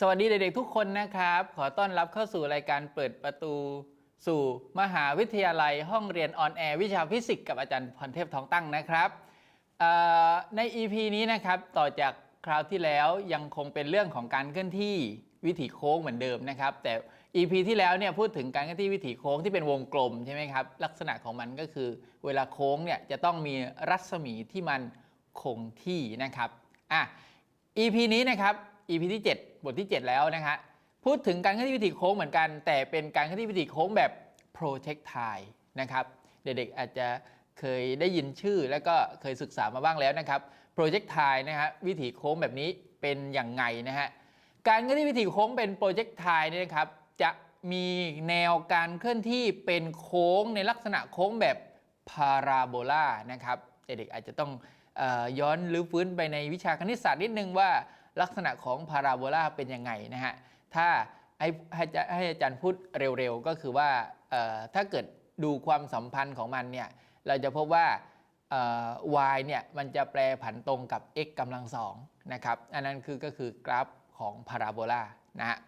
สวัสดีเด็กๆทุกคนนะครับ ขอต้อนรับเข้าสู่รายการเปิดประตู สู่มหาวิทยาลัยห้องเรียนออนแอร์วิชาฟิสิกส์กับอาจารย์พรเทพทองตั้งนะครับใน EP นี้นะครับต่อจากคราวที่แล้วยังคงเป็นเรื่องของการเคลื่อนที่วิถีโค้งเหมือนเดิมนะครับ แต่ EP ที่แล้วเนี่ยพูดถึงการเคลื่อนที่วิถีโค้งที่เป็นวงกลมใช่ไหมครับลักษณะของมันก็คือ เวลาโค้งเนี่ยจะต้องมีรัศมีที่มันคงที่นะครับอะ EP นี้นะครับ EP ที่ 7 บทที่ 7 แล้วนะฮะพูดถึงการเคลื่อนที่วิถีโค้งเหมือนกัน แต่เป็นการเคลื่อนที่วิถีโค้งแบบ projectile นะครับ เด็กๆอาจจะเคยได้ยินชื่อแล้วก็เคยศึกษามาบ้างแล้วนะครับ projectile นะฮะวิถีโค้งแบบนี้เป็นอย่างไงนะฮะการเคลื่อนที่วิถีโค้งเป็น projectile เนี่ยนะครับจะมีแนวการเคลื่อนที่เป็นโค้งในลักษณะโค้งแบบพาราโบลานะครับเด็กๆอาจจะต้องย้อนหรือฟื้นไปในวิชาคณิตศาสตร์นิดนึงว่า ลักษณะของพาราโบลาเป็นยังไงนะฮะถ้าให้ให้ให้อาจารย์พูดเร็วๆ ก็คือว่าถ้าเกิดดูความสัมพันธ์ของมันเนี่ยเราจะพบว่า y เนี่ยมันจะแปรผันตรงกับ x กำลังสองนะครับอันนั้นคือก็คือกราฟของพาราโบลานะฮะ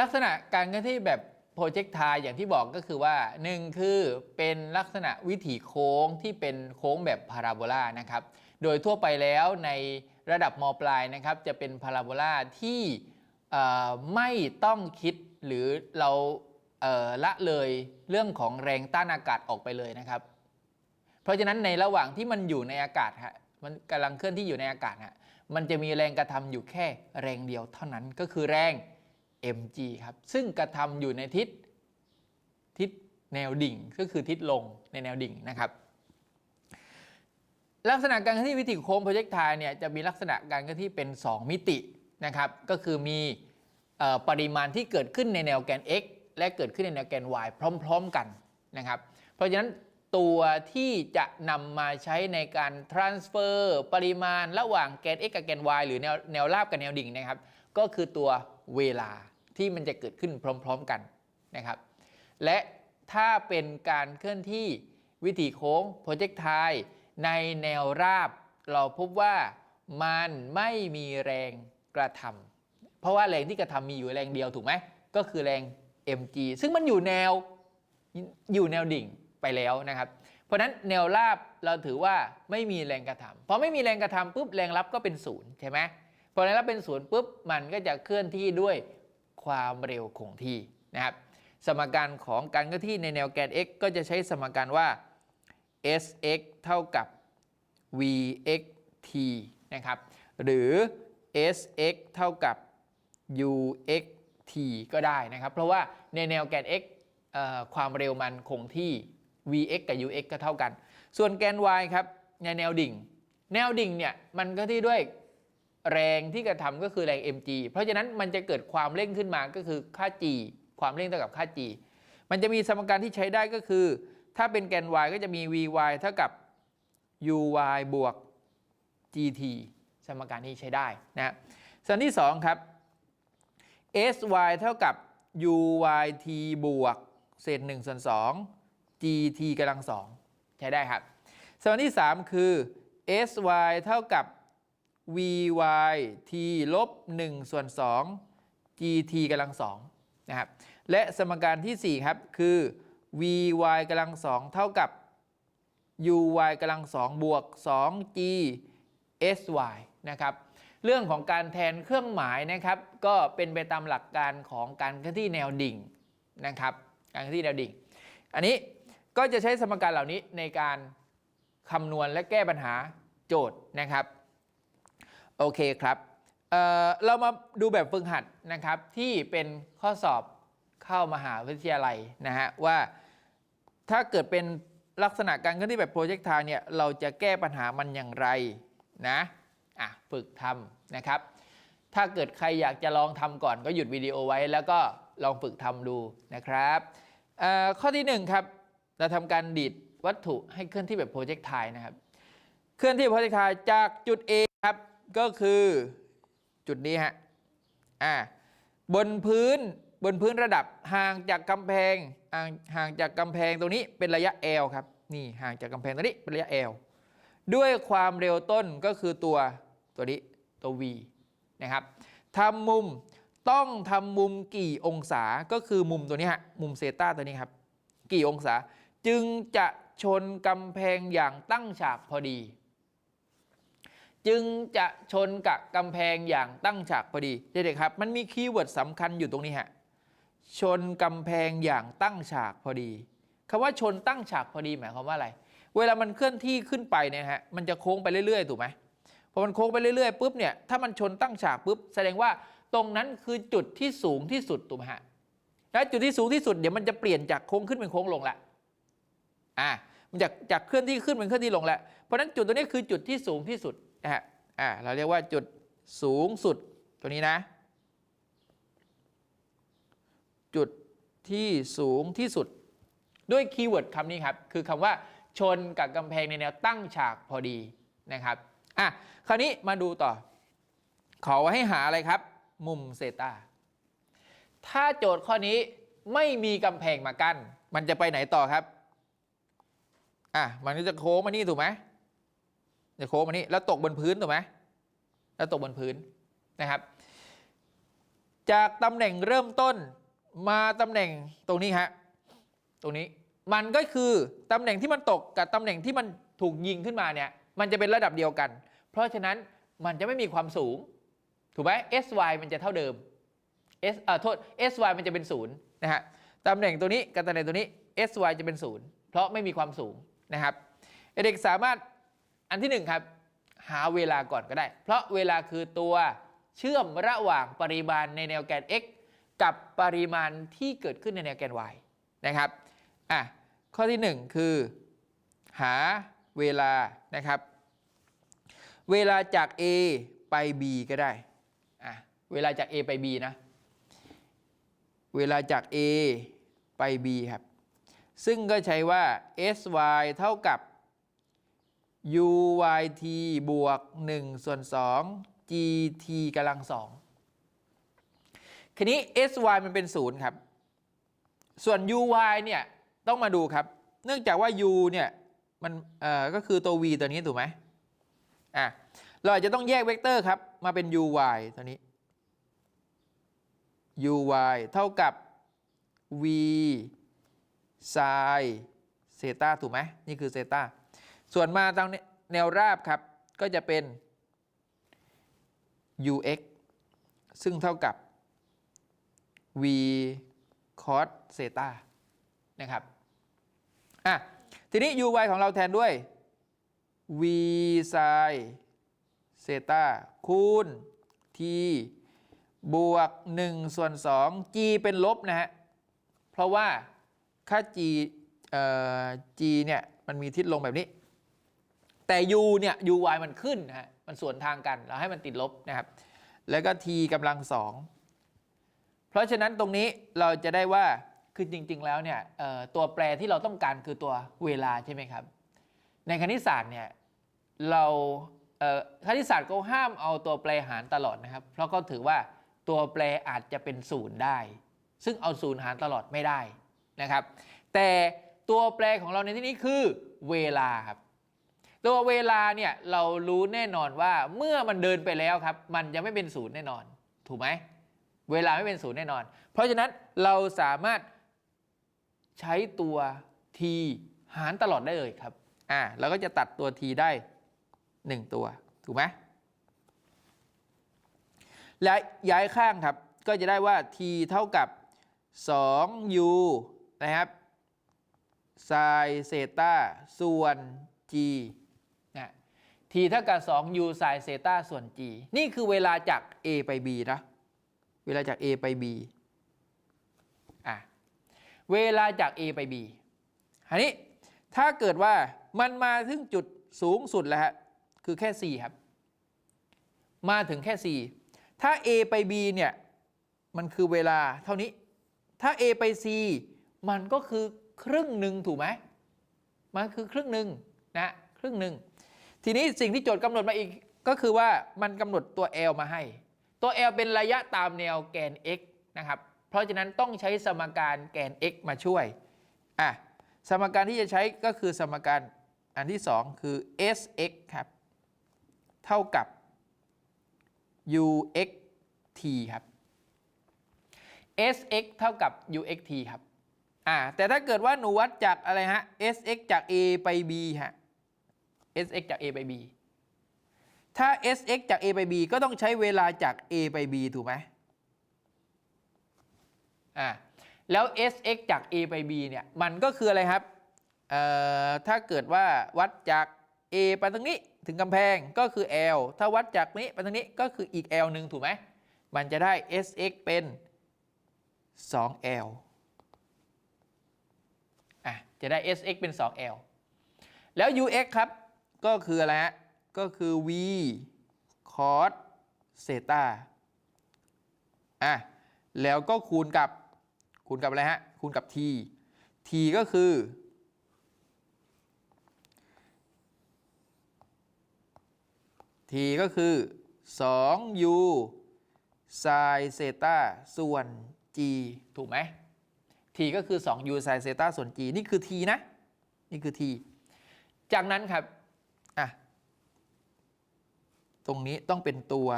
ลักษณะการเคลื่อนที่แบบโปรเจกต์ไทอย่างที่บอกก็คือว่า 1 คือเป็นลักษณะวิถีโค้งที่เป็นโค้งแบบพาราโบลานะครับ โดยทั่วไปแล้วในระดับมปลายนะครับจะเป็นพาราโบลาที่ไม่ต้องคิดหรือเราเละเลยเรื่องของแรงต้านอากาศออกไปเลยนะครับ เพราะฉะนั้นในระหว่างที่มันอยู่ในอากาศฮะมันกำลังเคลื่อนที่อยู่ในอากาศฮะมันจะมีแรงกระทำอยู่แค่แรงเดียวเท่านั้นก็คือแรง mg ครับซึ่งกระทำอยู่ในทิศทิศแนวดิ่งก็คือทิศลงในแนวดิ่งนะครับ ลักษณะการเคลื่อนที่วิถีโค้งโปรเจกต์ไทเนี่ยจะมีลักษณะการเคลื่อนที่เป็น 2 มิตินะครับ ก็คือมีปริมาณที่เกิดขึ้นในแนวแกน x และเกิดขึ้นในแนวแกน y พร้อม ๆกันนะครับ เพราะฉะนั้นตัวที่จะนำมาใช้ในการ transfer ปริมาณระหว่างแกน x กับแกน y หรือแนวแนวราบกับแนวดิ่งนะครับ ก็คือตัวเวลาที่มันจะเกิดขึ้นพร้อม ๆกันนะครับ และถ้าเป็นการเคลื่อนที่วิถีโค้งโปรเจกต์ไท ในแนวราบ เราพบว่ามันไม่มีแรงกระทำเพราะว่าแรงที่กระทำมีอยู่แรงเดียวถูกไหมก็คือแรง mg ซึ่งมันอยู่แนวอยู่แนวดิ่งไปแล้วนะครับ เพราะฉะนั้นแนวราบเราถือว่าไม่มีแรงกระทำพอไม่มีแรงกระทำปุ๊บแรงรับก็เป็นศูนย์ใช่ไหมพอแรงรับเป็นศูนย์ปุ๊บมันก็จะเคลื่อนที่ด้วยความเร็วคงที่นะครับสมการของการเคลื่อนที่ในแนวแกน x ก็จะใช้สมการว่า sx เท่ากับ vxt นะครับ หรือ sx เท่ากับ uxt ก็ได้นะครับ เพราะว่าในแนวแกน x เอ่อความเร็วมันคงที่ vx กับ ux ก็เท่ากัน ส่วนแกน y ครับ ในแนวดิ่ง แนวดิ่งเนี่ย มันก็ที่ด้วยแรงที่กระทำก็คือแรง mg เพราะฉะนั้นมันจะเกิดความเร่งขึ้นมาก็คือค่า g ความเร่งเท่ากับค่า g มันจะมีสมการที่ใช้ได้ก็คือ ถ้าเป็นแกน y ก็จะมี vy เท่ากับ uy บวก gt สมการนี้ใช้ได้นะส่วนที่ 2 ครับ sy เท่ากับ uyt บวกเศษ1ส่วน2 gt กำลัง2ใช้ได้ครับ ส่วนที่ 3 คือ sy เท่ากับ vyt ลบ1ส่วน2 gt กำลัง2นะครับ และสมการที่ 4 ครับ คือ vy กำลัง2เท่ากับ uy กำลัง2บวก 2g sy นะครับเรื่องของการแทนเครื่องหมายนะครับก็เป็นไปตามหลักการของการเคลื่อนที่แนวดิ่งนะครับการเคลื่อนที่แนวดิ่ง อันนี้ก็จะใช้สมการเหล่านี้ในการคำนวณและแก้ปัญหาโจทย์นะครับโอเคครับเเรามาดูแบบฝึกหัดนะครับที่เป็นข้อสอบเข้ามหาวิทยาลัยนะฮะว่า ถ้าเกิดเป็นลักษณะการเคลื่อนที่แบบโปรเจกต์ไทเนี่ยเราจะแก้ปัญหามันอย่างไรนะอะฝึกทำนะครับ ถ้าเกิดใครอยากจะลองทำก่อนก็หยุดวิดีโอไว้ แล้วก็ลองฝึกทำดูนะครับข้อที่หนึ่งครับเราทำการดีดวัตถุให้เคลื่อนที่แบบโปรเจกต์ไทนะครับ เคลื่อนที่โปรเจกต์ไทจากจุด A ครับก็คือจุดนี้ฮะอ่าบนพื้นบนพื้นระดับห่างจากกำแพง ห่างห่างจากกำแพงตรงนี้เป็นระยะ L ครับนี่ห่างจากกำแพงตรงนี้เป็นระยะ L ด้วยความเร็วต้นก็คือตัวตัวนี้ตัว v นะครับทำมุมต้องทำมุมกี่องศาก็คือมุมตัวนี้ฮะมุมเซต้าตัวนี้ครับกี่องศาจึงจะชนกำแพงอย่างตั้งฉากพอดี จึงจะชนกับกำแพงอย่างตั้งฉากพอดีเด็กๆครับ มันมีคีย์เวิร์ดสำคัญอยู่ตรงนี้ฮะ ชนกำแพงอย่างตั้งฉากพอดีคำว่าชนตั้งฉากพอดีหมายความว่าอะไร เวลามันเคลื่อนที่ขึ้นไปเนี่ยฮะมันจะโค้งไปเรื่อยๆถูกไหมพอมันโค้งไปเรื่อยๆปุ๊บเนี่ยถ้ามันชนตั้งฉากปุ๊บแสดงว่าตรงนั้นคือจุดที่สูงที่สุดถูกไหมฮะและจุดที่สูงที่สุดเดี๋ยวมันจะเปลี่ยนจากโค้งขึ้นเป็นโค้งลงละอ่ามันจากจากเคลื่อนที่ขึ้นเป็นเคลื่อนที่ลงแล้วเพราะฉะนั้นจุดตัวนี้คือจุดที่สูงที่สุดนะฮะอ่าเราเรียกว่าจุดสูงสุดตัวนี้นะ จุดที่สูงที่สุด ด้วยคีย์เวิร์ดคำนี้ครับ คือคำว่าชนกับกำแพงในแนวตั้งฉากพอดีนะครับอะคราวนี้มาดูต่อ ขอให้หาอะไรครับ มุมเซตาถ้าโจทย์ข้อนี้ไม่มีกำแพงมากั้นมันจะไปไหนต่อครับอะมันก็จะโค้งมานี่ถูกไหมจะโค้งมานี่แล้วตกบนพื้นถูกไหมแล้วตกบนพื้นนะครับ จากตำแหน่งเริ่มต้น มาตำแหน่งตรงนี้ฮะตรงนี้มันก็คือตำแหน่งที่มันตกกับตำแหน่งที่มันถูกยิงขึ้นมาเนี่ยมันจะเป็นระดับเดียวกัน เพราะฉะนั้นมันจะไม่มีความสูง ถูกไหม sy มันจะเท่าเดิม s อ่าโทษ sy มันจะเป็นศูนย์นะฮะตำแหน่งตัวนี้กับตำแหน่งตัวนี้ sy จะเป็นศูนย์เพราะไม่มีความสูงนะครับเด็กสามารถอันที่หนึ่งครับ หาเวลาก่อนก็ได้ เพราะเวลาคือตัวเชื่อมระหว่างปริมาณในแนวแกน x กับปริมาณที่เกิดขึ้นในแนวแกน y นะครับอะข้อที่ 1 คือ หาเวลานะครับ เวลาจาก A ไป B ก็ได้อะเวลาจาก A ไป B นะ เวลาจาก A ไป B ครับ ซึ่งก็ใช้ว่า sy เท่ากับ uyt บวก1ส่วน2 gt กำลัง2 ทีนี้ sy มันเป็น0ครับ ส่วน uy เนี่ยต้องมาดูครับ เนื่องจากว่า u เนี่ยมันเอ่อก็คือตัว v ตัวนี้ถูกไหมอะเราอาจจะต้องแยกเวกเตอร์ครับ มาเป็น uy ตัวนี้ uy เท่ากับ v sin เซตาถูกไหมนี่คือเซตาส่วนมาตรงแนวราบครับ ก็จะเป็น ux ซึ่งเท่ากับ v cos เซตานะครับอะทีนี้ uy ของเราแทนด้วย v sin เซตาคูณ t บวก 1 ส่วน 2 g เป็นลบนะฮะ เพราะว่าค่า g เอ่อ g เนี่ย มันมีทิศลงแบบนี้ แต่ u เนี่ย uy มันขึ้นนะฮะ มันสวนทางกัน เราให้มันติดลบนะครับ แล้วก็ t กำลังสอง ราะฉะนั้นตรงนี้เราจะได้ว่าคือจริง ๆ แล้วเนี่ยตัวแปรที่เราต้องการคือตัวเวลาใช่ไหมครับ ในคณิตศาสตร์เนี่ยเราคณิตศาสตร์ก็ห้ามเอาตัวแปรหารตลอดนะครับ เพราะเขาถือว่าตัวแปรอาจจะเป็นศูนย์ได้ ซึ่งเอาศูนย์หารตลอดไม่ได้นะครับ แต่ตัวแปรของเราในที่นี้คือเวลาครับ ตัวเวลาเนี่ยเรารู้แน่นอนว่าเมื่อมันเดินไปแล้วครับ มันจะไม่เป็นศูนย์แน่นอน ถูกไหม เวลาไม่เป็นศูนย์แน่นอน เพราะฉะนั้นเราสามารถใช้ตัว t หารตลอดได้เลยครับ อ่าเราก็จะตัดตัว t ได้ 1 ตัว ถูกไหมและย้ายข้างครับ ก็จะได้ว่า t เท่ากับ 2u นะครับ sin เซต้าส่วน g นะ t เท่ากับ 2u sin เซต้าส่วน g นี่คือเวลาจาก a ไป b นะ เวลาจาก a ไป b อะเวลาจาก a ไป b อันนี้ถ้าเกิดว่ามันมาถึงจุดสูงสุดแล้วฮะคือแค่ c ครับ มาถึงแค่ c ถ้า a ไป b เนี่ย มันคือเวลาเท่านี้ ถ้า a ไป c มันก็คือครึ่งหนึ่งถูกไหมมันคือครึ่งหนึ่งนะครึ่งหนึ่งทีนี้สิ่งที่โจทย์กำหนดมาอีกก็คือว่ามันกำหนดตัว L มาให้ ตัว L เป็นระยะตามแนวแกน x นะครับ เพราะฉะนั้นต้องใช้สมการแกน x มาช่วยอะสมการที่จะใช้ก็คือสมการอันที่ 2 คือ sx ครับ เท่ากับ ux t ครับ sx เท่ากับ uxt ครับอ่าแต่ถ้าเกิดว่าหนูวัดจากอะไรฮะ sx จาก a ไป b ฮะ sx จาก a ไป b ถ้า sx จาก a ไป b ก็ต้องใช้เวลาจาก a ไป b ถูกไหมอ่าแล้ว sx จาก a ไป b เนี่ย มันก็คืออะไรครับเอ่อถ้าเกิดว่าวัดจาก a ไปตรงนี้ถึงกำแพงก็คือ l ถ้าวัดจากนี้ไปตรงนี้ก็คืออีก l หนึ่งถูกไหม มันจะได้ sx เป็น 2l อะ จะได้ sx เป็น 2l แล้ว ux ครับ ก็คืออะไรฮะ ก็คือ v cos เซตาอะ แล้วก็คูณกับคูณกับอะไรฮะ คูณกับ t t ก็คือ t ก็คือ 2u sin เซตาส่วน g ถูกไหม t ก็คือ 2u sin เซตาส่วน g นี่คือ t นะ นี่คือ t จากนั้นครับ ตรงนี้ต้องเป็นตัว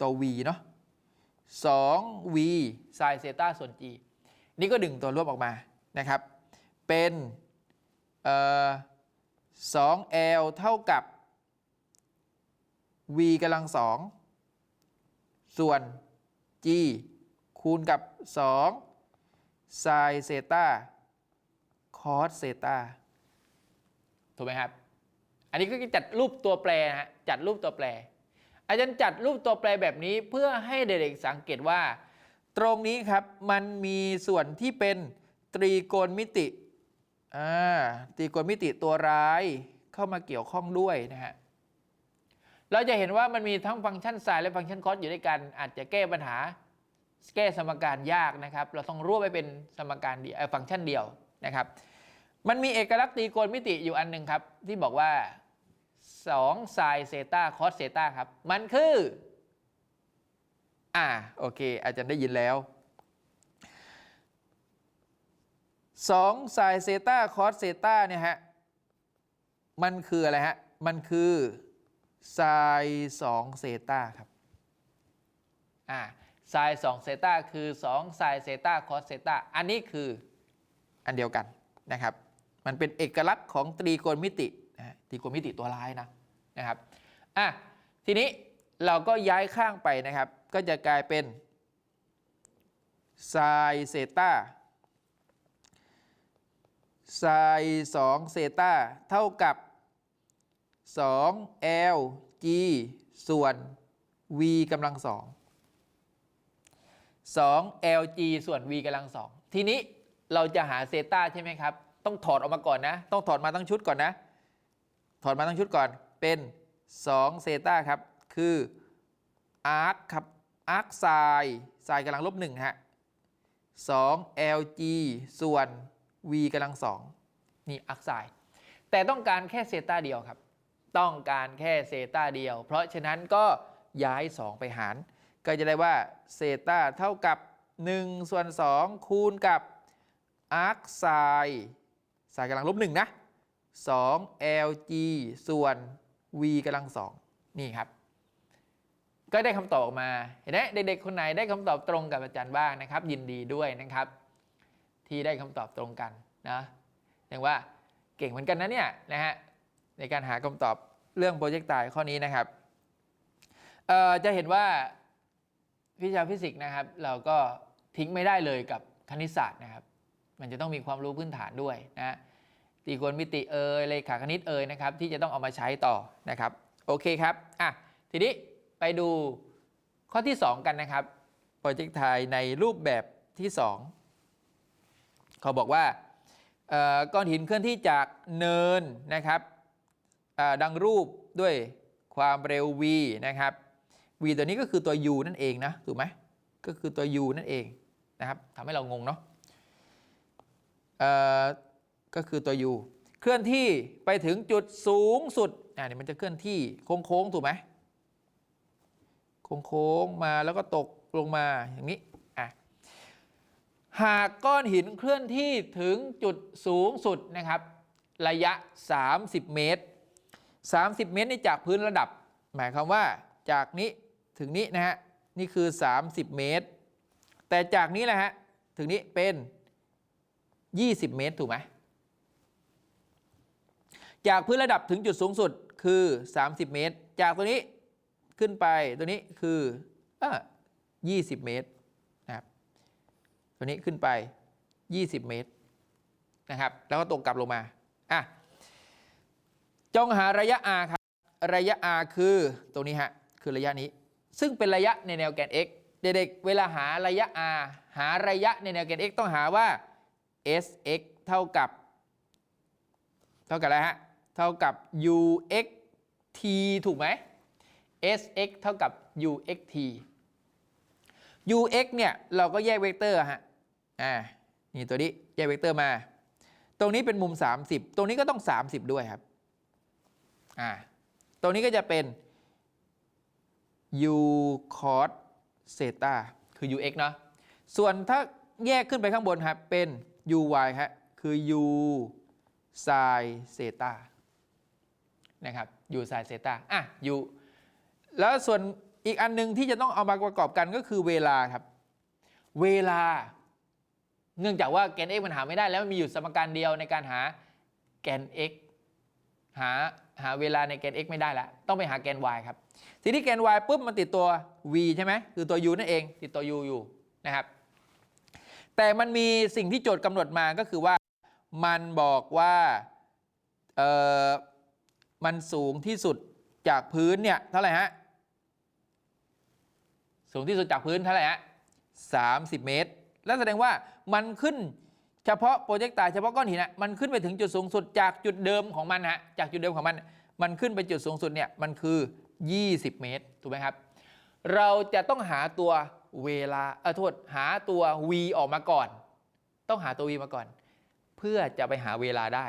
ตัว v เนาะ 2v sin เซต้าส่วน g นี่ก็ดึงตัวรวบออกมานะครับ เป็นเอ่อ 2l เท่ากับ v กำลังสองส่วน g คูณกับ2 sin เซต้า cos เซต้าถูกไหมครับ นนี้ก็จะจัดรูปตัวแปรนะฮะจัดรูปตัวแปร อาจารย์จัดรูปตัวแปรแบบนี้เพื่อให้เด็กๆสังเกตว่า ตรงนี้ครับมันมีส่วนที่เป็นตรีโกณมิติอ่าตรีโกณมิติตัวร้ายเข้ามาเกี่ยวข้องด้วยนะฮะเราจะเห็นว่ามันมีทั้งฟังก์ชันไซน์และฟังก์ชันคอสอยู่ด้วยกัน อาจจะแก้ปัญหาแก้สมการยากนะครับ เราต้องรวบไปเป็นสมการเดียวฟังก์ชันเดียวนะครับ มันมีเอกลักษณ์ตรีโกณมิติอยู่อันหนึ่งครับ ที่บอกว่า 2ไซน์เซต้าคอสเซต้าครับ มันคือ อ่า โอเค อาจารย์ได้ยินแล้ว2ไซน์เซต้าคอสเซต้าเนี่ยฮะ มันคืออะไรฮะ มันคือไซน์2เซต้าครับ อ่าไซน์2เซต้าคือ2ไซน์เซต้าคอสเซต้าอันนี้คืออันเดียวกันนะครับ มันเป็นเอกลักษณ์ของตรีโกณมิติ นะตีโกณมิติตัวร้ายนะนะครับอะทีนี้เราก็ย้ายข้างไปนะครับ ก็จะกลายเป็นไซน์เซต้าไซน์2เซต้าเท่ากับ 2 l g ส่วน v กำลังสอง2 l g ส่วน v กำลังสองทีนี้เราจะหาเซต้าใช่ไหมครับ ต้องถอดออกมาก่อนนะ ต้องถอดมาทั้งชุดก่อนนะ ถอดมาทั้งชุดก่อนเป็น2เซตาครับ คือ arc คครับ arc ไซไซกำลังลบ1ฮะ2 lg ส่วน v กำลังสองนี่ arc ไซแต่ต้องการแค่เซตาเดียวครับ ต้องการแค่เซตาเดียว เพราะฉะนั้นก็ย้าย 2 ไปหาร ก็จะได้ว่าเซตาเท่ากับ 1 ส่วน 2 คูณกับ arc ไซไซกำลังลบ1นะ 2 lg ส่วน v กำลังสองนี่ครับ ก็ได้คำตอบออกมาเห็นไหมเด็กๆคนไหนได้คำตอบตรงกับอาจารย์บ้างนะครับ ยินดีด้วยนะครับ ที่ได้คำตอบตรงกันนะแสดงว่าเก่งเหมือนกันนะเนี่ยนะฮะในการหาคำตอบเรื่องโปรเจกต์ตายข้อนี้นะครับจะเห็นว่าวิชาฟิสิกส์นะครับ เราก็ทิ้งไม่ได้เลยกับคณิตศาสตร์นะครับ มันจะต้องมีความรู้พื้นฐานด้วยนะ ตรีโกณมิติเอยเลขาคณิตเอยนะครับที่จะต้องเอามาใช้ต่อนะครับโอเคครับอะทีนี้ไปดูข้อที่ 2 กันนะครับโปรเจกต์ไทยในรูปแบบที่ 2 เขาบอกว่าก้อนหินเคลื่อนที่จากเนินนะครับดังรูปด้วยความเร็ว v นะครับ v ตัวนี้ก็คือตัว u นั่นเองนะถูกไหมก็คือตัว u นั่นเองนะครับทำให้เรางงเนาะอ่อ ก็คือตัว u เคลื่อนที่ไปถึงจุดสูงสุดอ่านี่มันจะเคลื่อนที่โค้งๆถูกไหมโค้งๆมาแล้วก็ตกลงมาอย่างนี้อะหากก้อนหินเคลื่อนที่ถึงจุดสูงสุดนะครับ ระยะ 30 เมตร 30 เมตรนี่จากพื้นระดับ หมายความว่าจากนี้ถึงนี้นะฮะนี่คือ 30 เมตร แต่จากนี้แหละฮะถึงนี้เป็น 20 เมตรถูกไหม จากพื้นระดับถึงจุดสูงสุดคือ 30 เมตร จากตัวนี้ขึ้นไปตัวนี้คือเออ20เมตรนะครับตัวนี้ขึ้นไป 20 เมตรนะครับ แล้วก็ตกกลับลงมาอะจงหาระยะ r ครับ ระยะ r คือตรงนี้ฮะ คือระยะนี้ ซึ่งเป็นระยะในแนวแกน x เด็กๆ เวลาหาระยะ r หาระยะในแนวแกน x ต้องหาว่า sx เท่ากับ เท่ากับอะไรฮะ เท่ากับ ux t ถูกไหม sx เท่ากับ ux t ux เนี่ยเราก็แยกเวกเตอร์ฮะ อ่า นี่ตัวนี้แยกเวกเตอร์มา ตรงนี้เป็นมุม 30 ตรงนี้ก็ต้อง 30 ด้วยครับ อ่า ตรงนี้ก็จะเป็น u cos theta คือ ux เนาะ ส่วนถ้าแยกขึ้นไปข้างบนครับเป็น uy ครับคือ u sin theta นะครับ u sin theta อะ u แล้วส่วนอีกอันหนึงที่จะต้องเอามาประกอบกันก็คือเวลาครับ เวลา เนื่องจากว่าแกน x มันหาไม่ได้แล้วมันมีอยู่สมการเดียวในการหาแกน x หาหาเวลาในแกน x ไม่ได้แล้วต้องไปหาแกน y ครับ ทีนี้แกน y ปุ๊บมันติดตัว v ใช่ไหมคือตัว u นั่นเอง ติดตัว u อยู่นะครับ แต่มันมีสิ่งที่โจทย์กำหนดมาก็คือว่า มันบอกว่าเออ มันสูงที่สุดจากพื้นเนี่ยเท่าไหร่ฮะสูงที่สุดจากพื้นเท่าไหร่ฮะ30เมตร แล้วแสดงว่ามันขึ้นเฉพาะโปรเจกต์ตายเฉพาะก้อนหินนะมันขึ้นไปถึงจุดสูงสุดจากจุดเดิมของมันฮะจากจุดเดิมของมัน มันขึ้นไปจุดสูงสุดเนี่ยมันคือ 20 เมตรถูกไหมครับ เราจะต้องหาตัวเวลาเออโทษหาตัว v ออกมาก่อน ต้องหาตัว v มาก่อน เพื่อจะไปหาเวลาได้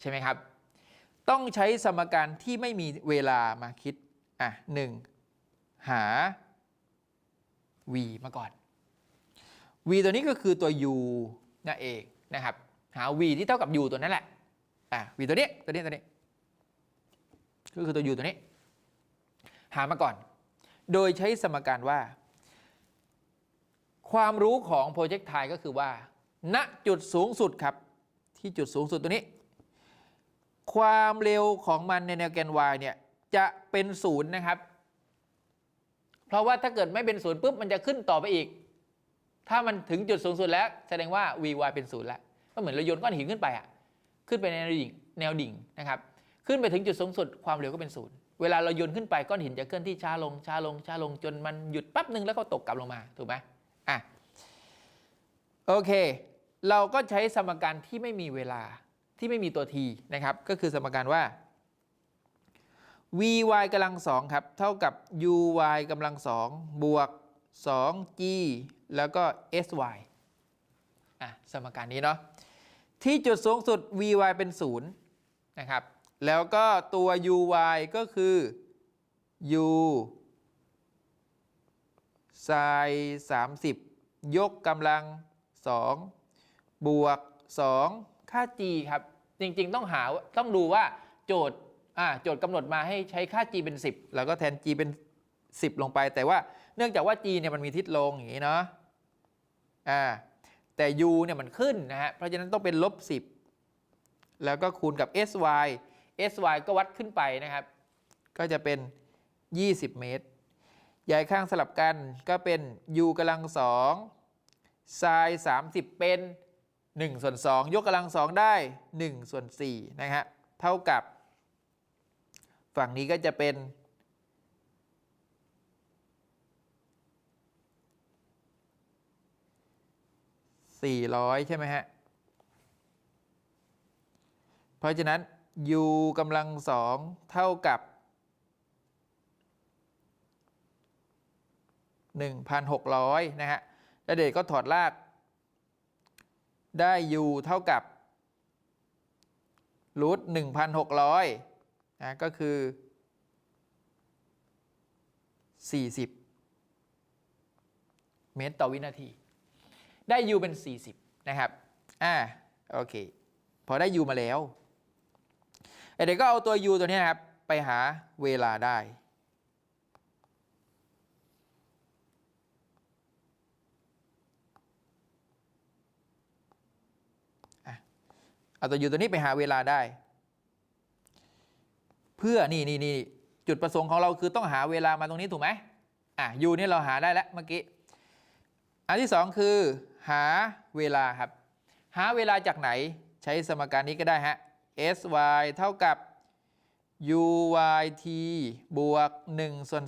ใช่ไหมครับ ต้องใช้สมการที่ไม่มีเวลามาคิด อะหนึ่งหา v มาก่อน v ตัวนี้ก็คือตัว u นั่นเองนะครับ หา v ที่เท่ากับ u ตัวนั้นแหละ อะ v ตัวนี้ตัวนี้ตัวนี้ก็คือตัว u ตัวนี้ หามาก่อน โดยใช้สมการว่า ความรู้ของโปรเจกต์ไทก็คือว่า ณจุดสูงสุดครับ ที่จุดสูงสุดตัวนี้ ความเร็วของมันในแนวแกน y เนี่ยจะเป็นศูนย์นะครับ เพราะว่าถ้าเกิดไม่เป็นศูนย์ปุ๊บมันจะขึ้นต่อไปอีก ถ้ามันถึงจุดสูงสุดแล้ว แสดงว่า vy เป็นศูนย์แล้วก็เหมือนเราโยนก้อนหินขึ้นไปอะขึ้นไปในแนวดิ่งแนวดิ่งนะครับ ขึ้นไปถึงจุดสูงสุดความเร็วก็เป็นศูนย์เวลาเราโยนขึ้นไปก้อนหินจะเคลื่อนที่ช้าลงช้าลงช้าลงจนมันหยุดแป๊บหนึ่งแล้วก็ตกกลับลงมาถูกไหมอะโอเค เราก็ใช้สมการที่ไม่มีเวลา ที่ไม่มีตัว t นะครับ ก็คือสมการว่า vy กำลังสองครับ เท่ากับ uy กำลังสองบวก 2g แล้วก็ sy อะสมการนี้เนาะที่จุดสูงสุด vy เป็นศูนย์นะครับ แล้วก็ตัว uy ก็คือ u sin 30 ยกกำลัง 2 บวก 2 ค่า g ครับ จริง ๆ ต้องหาต้องดูว่าโจทย์อ่าโจทย์กำหนดมาให้ใช้ค่า g เป็น 10 แล้วก็แทน g เป็น 10 ลงไป แต่ว่าเนื่องจากว่า g เนี่ยมันมีทิศลงอย่างนี้เนาะอ่าแต่ u เนี่ยมันขึ้นนะฮะเพราะฉะนั้นต้องเป็นลบ 10 แล้วก็คูณกับ sy sy ก็วัดขึ้นไปนะครับ ก็จะเป็น 20 เมตรย้ายข้างสลับกันก็เป็น u กำลังสอง sin 30 เป็น 1ส่วน2ยกกำลังสองได้1ส่วน4นะฮะเท่ากับ ฝั่งนี้ก็จะเป็น 400 ใช่ไหมฮะ เพราะฉะนั้น u กำลังสองเท่ากับ 1,600 นะฮะแล้วเด็กก็ถอดราก ได้ u เท่ากับรูท1,600นะก็คือ40เมตรต่อวินาที ได้ u เป็น 40 นะครับ อ่า โอเค พอได้ u มาแล้ว เด็กก็เอาตัว u ตัวนี้นะครับ ไปหาเวลาได้ เอาตัว u ตัวนี้ไปหาเวลาได้ เพื่อนี่นี่นี่จุดประสงค์ของเราคือต้องหาเวลามาตรงนี้ถูกไหมอะ u นี่เราหาได้แล้วเมื่อกี้ อันที่สองคือ หาเวลาครับ หาเวลาจากไหนใช้สมการนี้ก็ได้ฮะ sy เท่ากับ uyt บวก1ส่วน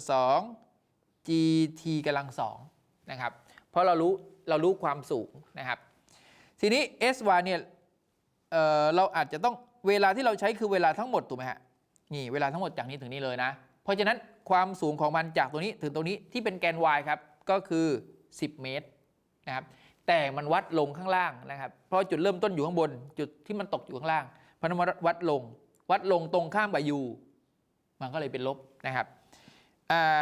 2 gt กำลัง2นะครับ เพราะเรารู้เรารู้ความสูงนะครับ ทีนี้ sy เนี่ย เเราอาจจะต้องเวลาที่เราใช้คือเวลาทั้งหมดถูกไหมฮะนี่เวลาทั้งหมดจากนี้ถึงนี้เลยนะ เพราะฉะนั้นความสูงของมันจากตรงนี้ถึงตรงนี้ที่เป็นแกน y ครับก็คือ 10 เมตรนะครับแต่มันวัดลงข้างล่างนะครับ เพราะจุดเริ่มต้นอยู่ข้างบน จุดที่มันตกอยู่ข้างล่างเพราะนั้นมันวัดลง วัดลงตรงข้ามกับ u มันก็เลยเป็นลบนะครับอ่า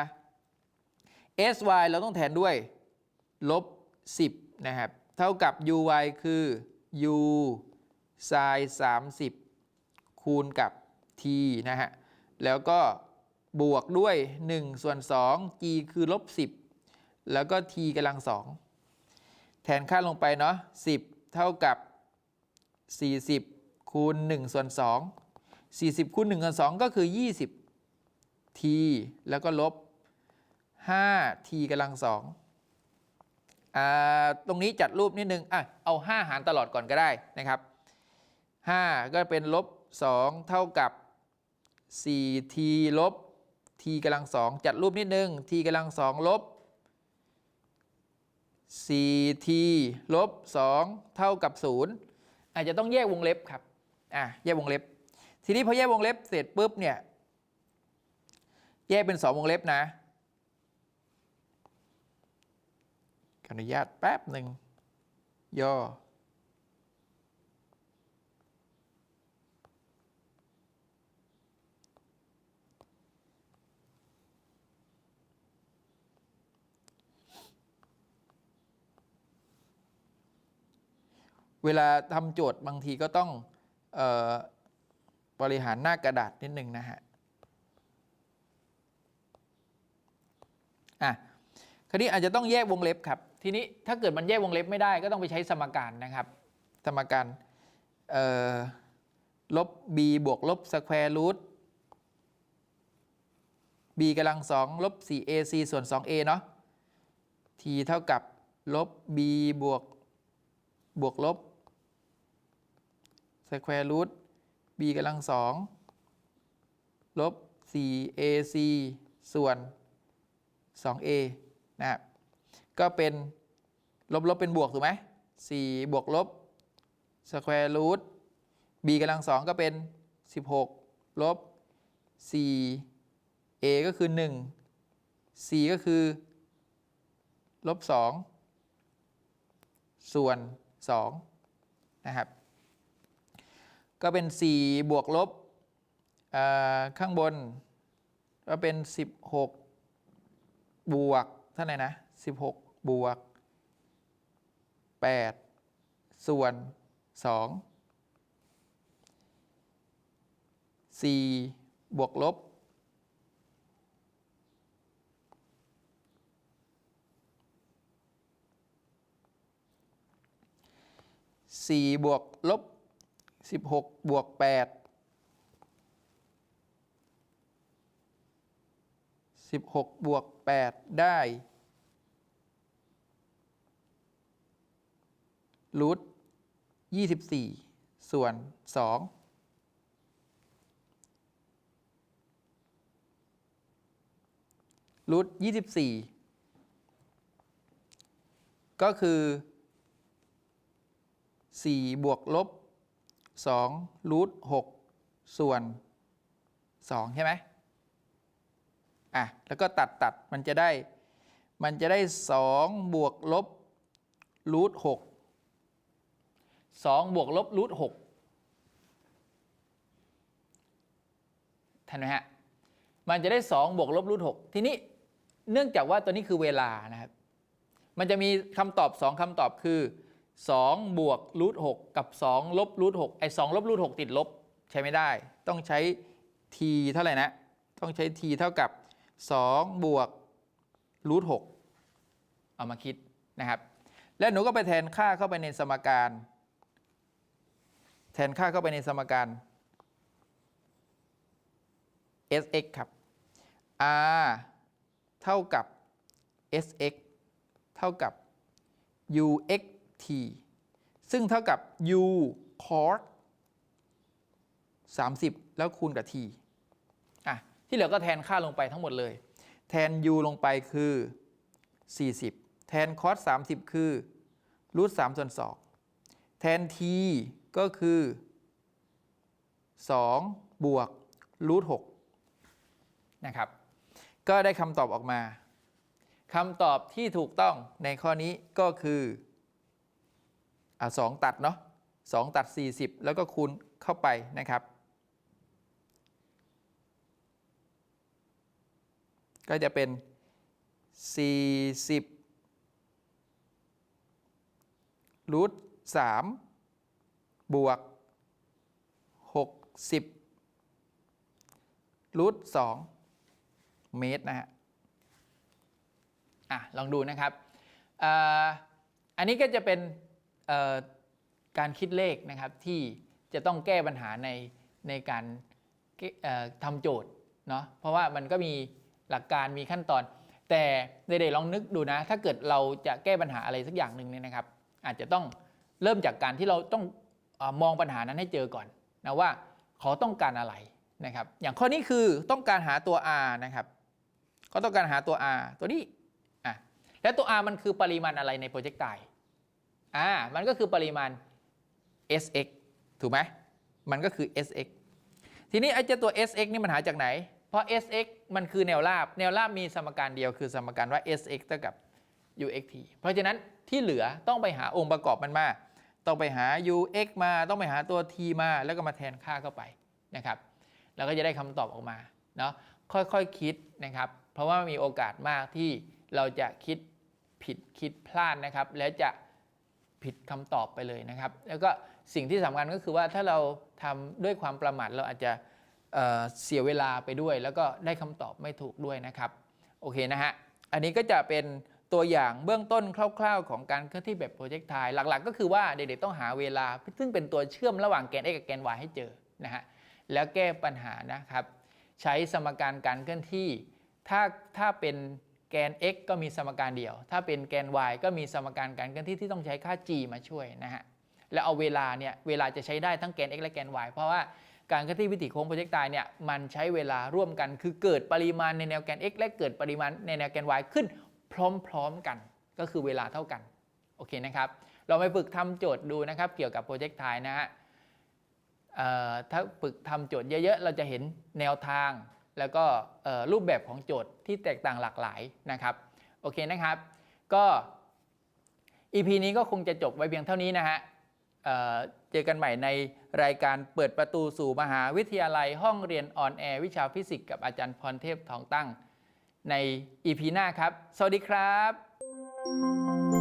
sy เราต้องแทนด้วยลบ 10 นะครับ เท่ากับ uy คือ u sin 30คูณกับ t นะฮะ แล้วก็บวกด้วย 1 ส่วน 2 g คือลบ 10 แล้วก็ t กำลัง 2 แทนค่าลงไปเนาะ 10 เท่ากับ 40 คูณ 1 ส่วน 2 40 คูณ 1 ส่วน 2 ก็คือ 20 t แล้วก็ลบ 5 t กำลัง2อ่าตรงนี้จัดรูปนิดนึง อะ เอา 5 หารตลอดก่อนก็ได้นะครับ 5 ก็เป็นลบ 2 เท่ากับ 4t ลบ t กำลัง2จัดรูปนิดนึง t กำลัง2ลบ 4t ลบ 2 เท่ากับ 0 อาจจะต้องแยกวงเล็บครับอะแยกวงเล็บ ทีนี้พอแยกวงเล็บเสร็จปุ๊บเนี่ยแยกเป็น 2 วงเล็บนะขออนุญาตแป๊บหนึ่งย่อ เวลาทำโจทย์บางทีก็ต้องออบริหารหน้ากระดาษนิดนึงนะฮะอะคราวนี้อาจจะต้องแยกวงเล็บครับ ทีนี้ถ้าเกิดมันแยกวงเล็บไม่ได้ก็ต้องไปใช้สมการนะครับ สมการลบ b บวกลบสแควร์รูท b กำลังสองลบ 4ac ส่วน 2a เนาะ t เท่ากับลบ b บวกบวกลบ แควร์รูท b กำลังสองลบ 4ac ส่วน 2a นะครับ ก็เป็นลบลบเป็นบวก ถูกไหม4บวกลบสแควร์รูท b กำลังสองก็เป็น 16 ลบ 4a ก็คือ1 c ก็คือ ลบ 2 ส่วน 2 นะครับ ก็เป็น 4 บวกลบข้างบน ก็เป็น 16 บวกเท่าไหร่นะ 16 บวก 8 ส่วน 2 4 บวกลบสี่บวกลบ สิบหกบวกแปดสิบหกบวกแปดได้รูทยี่สิบสี่ส่วนสองรูทยี่สิบสี่ก็คือ4บวกลบ 2รูท6ส่วน 2 ใช่ไหมอะ แล้วก็ตัดตัดมันจะได้ มันจะได้ 2 บวกลบรูท6 2 บวกลบรูท6ทันไหมฮะ มันจะได้ 2 บวกลบรูท6ทีนี้เนื่องจากว่าตัวนี้คือเวลานะครับ มันจะมีคำตอบ 2คำตอบคือ 2 บวกรูท6กับ 2 ลบรูท6ไอ้2ลบรูท6ติดลบใช้ไม่ได้ ต้องใช้ t เท่าไหร่นะ ต้องใช้ t เท่ากับ 2 บวกรูท6เอามาคิดนะครับ แล้วหนูก็ไปแทนค่าเข้าไปในสมการ แทนค่าเข้าไปในสมการ sx ครับ r เท่ากับ sx เท่ากับ t ซึ่งเท่ากับ u cos 30 แล้วคูณกับ t อะที่เหลือก็แทนค่าลงไปทั้งหมดเลย แทน u ลงไปคือ 40 แทน cos 30 คือรูท3ส่วน2แทน t ก็คือ 2 บวกรูท6นะครับ ก็ได้คำตอบออกมาคำตอบที่ถูกต้องในข้อนี้ก็คือ อะ2ตัดเนาะ2ตัด 40 แล้วก็คูณเข้าไปนะครับ ก็จะเป็น 40รูท3บวก 60รูท2เมตรนะฮะอะลองดูนะครับอ่ออันนี้ก็จะเป็น การคิดเลขนะครับที่จะต้องแก้ปัญหาในในการแก้เอ่อทำโจทย์เนาะเพราะว่ามันก็มีหลักการมีขั้นตอน แต่เด็กๆลองนึกดูนะ ถ้าเกิดเราจะแก้ปัญหาอะไรสักอย่างหนึ่งเนี่ยนะครับ อาจจะต้องเริ่มจากการที่เราต้องอมองปัญหานั้นให้เจอก่อนนะว่าเขาต้องการอะไรนะครับ อย่างข้อนี้คือต้องการหาตัว r นะครับเขาต้องการหาตัว r ตัวนี้อะแล้วตัว r มันคือปริมาณอะไรในโปรเจกต์ไต อ่ามันก็คือปริมาณ sx ถูกไหมมันก็คือ sx ทีนี้ไอ้เจ้าตัว sx นี่มันหาจากไหน เพราะ sx มันคือแนวราบ แนวราบมีสมการเดียวคือสมการว่า sx เท่ากับ uxt เพราะฉะนั้นที่เหลือต้องไปหาองค์ประกอบมันมา ต้องไปหา ux มาต้องไปหาตัว t มาแล้วก็มาแทนค่าเข้าไปนะครับ แล้วก็จะได้คำตอบออกมาเนาะค่อยๆคคิดนะครับ เพราะว่ามีโอกาสมากที่เราจะคิดผิดคิดพลาดนะครับ แล้วจะ ผิดคำตอบไปเลยนะครับ แล้วก็สิ่งที่สำคัญก็คือว่าถ้าเราทำด้วยความประมาทเราอาจจะเเสียเวลาไปด้วย แล้วก็ได้คำตอบไม่ถูกด้วยนะครับ โอเคนะฮะ อันนี้ก็จะเป็นตัวอย่างเบื้องต้นคร่าวๆ ของการเคลื่อนที่แบบโปรเจกต์ไทหลักๆ ก็คือว่าเด็กๆต้องหาเวลา ซึ่งเป็นตัวเชื่อมระหว่างแกน x กับแกน y ให้เจอนะฮะ แล้วแก้ปัญหานะครับ ใช้สมการการเคลื่อนที่ ถ้าถ้าเป็น แกน x ก็มีสมการเดียว ถ้าเป็นแกน y ก็มีสมการการเคลื่อนที่ที่ต้องใช้ค่า g มาช่วยนะฮะ แล้วเอาเวลาเนี่ยเวลาจะใช้ได้ทั้งแกน x และแกน y เพราะว่าการเคลื่อนที่วิถีโค้งโปรเจกต์ไตเนี่ยมันใช้เวลาร่วมกัน คือเกิดปริมาณในแนวแกน x และเกิดปริมาณในแนวแกน y ขึ้นพร้อมๆกัน ก็คือเวลาเท่ากัน โอเคนะครับ เราไปฝึกทำโจทย์ดูนะครับ เกี่ยวกับโปรเจกต์ไทนะฮะถ้าฝึกทำโจทย์เยอะๆ เราจะเห็นแนวทาง แล้วก็รูปแบบของโจทย์ที่แตกต่างหลากหลายนะครับโอเคนะครับ ก็ EP นี้ก็คงจะจบไว้เพียงเท่านี้นะฮะเเจอกันใหม่ในรายการเปิดประตูสู่มหาวิทยาลัยห้องเรียนออนแอร์วิชาฟิสิกส์กับอาจารย์พรเทพทองตั้งใน EP หน้าครับ สวัสดีครับ